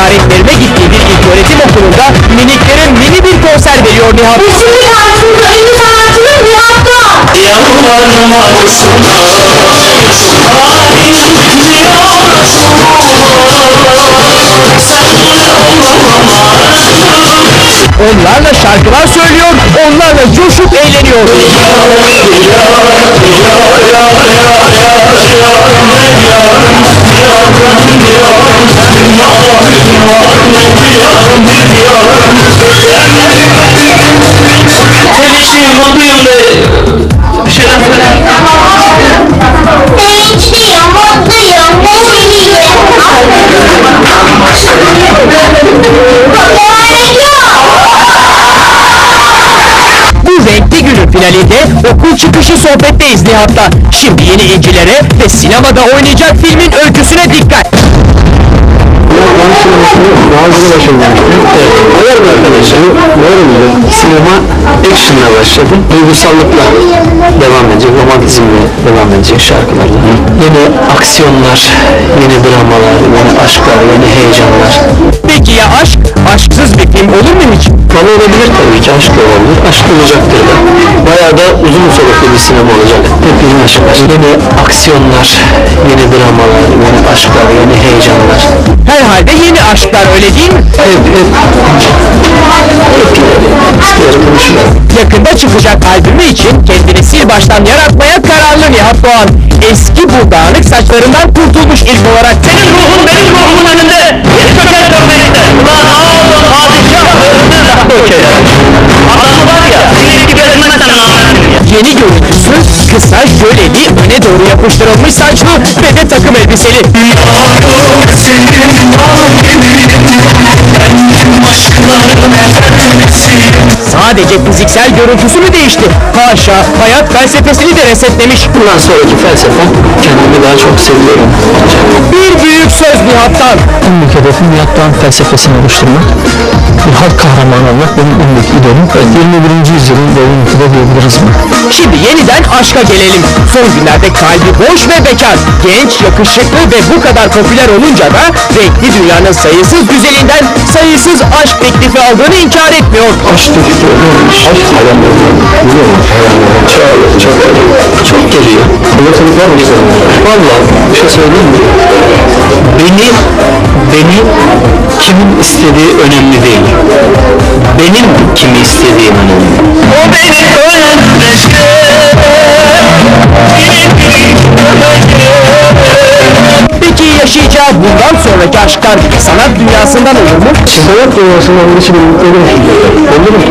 ziyaretlerine gittiği bir ilköğretim okulunda miniklere mini bir konser veriyor Nihat. Resimli karşımda ünlü sanatçının Nihat'tan. Yalvarırım arasına Onlarla şarkılar söylüyor, onlarla coşup eğleniyor. Renkli günün finalinde okul çıkışı sohbetteyiz Nihat'la. Şimdi yeni incilere ve sinemada oynayacak filmin öyküsüne dikkat. Bazı başında. Evet. Hayır mı arkadaşlar? Doğru mu? Sinema action'la başladı. Duygusallıkla devam edecek. Romantizmle devam edecek şarkılarla. Yeni aksiyonlar, yeni dramalar, yeni aşklar, yeni heyecanlar. Peki olur mu hiç? Bana olabilir tabii ki aşk olabilir. Aşk olacaktır da. Bayağı da uzun soluklu bir sinema olacak. Hep yeni aşklar. Yeni aksiyonlar, yeni dramalar, yeni aşklar, yeni heyecanlar. Herhalde yeni aşklar öyle değil mi? Hep, hep. Hep konuşuyorum. Yakında çıkacak albümü için kendini sil baştan yaratmaya kararlı Nihat Doğan. Eski bu dağınık saçlarından kurtulmuş ilk olarak. Senin ruhun benim ruhumun önünde Yeni Yeni görüntüsü kısa jöleli öne doğru yapıştırılmış saçlı ve de takım elbiseli. Sadece fiziksel görüntüsü mü değişti? Haşa hayat felsefesini de resetlemiş. Bundan sonraki felsefe kendimi daha çok seviyorum. Bir büyük söz Nihat'tan. En büyük hedefim Nihat Doğan felsefesini oluşturmak. Bir halk kahramanı olmak benim en büyük idolüm. Evet, 21. yüzyılın devrimci de diyebiliriz mi? Şimdi yeniden aşka gelelim. Son günlerde kalbi boş ve bekar, genç, yakışıklı ve bu kadar popüler olunca da renkli dünyanın sayısız güzelinden sayısız aşk teklifi aldığını inkar etmiyor. Aşk dedik Çok, çok. Çok geliyor. Anlatılık var mı Valla bir şey söyleyeyim mi? Beni, beni kimin istediği önemli değil. Benim kimi istediğim önemli. O beni yaşayacağı bundan sonraki aşklar sanat dünyasından olur mu? Sanat dünyasında onun için mutlu olur mu? Olur mu?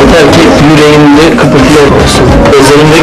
Yeter ki yüreğimde kıpırtılar olsun. Gözlerimde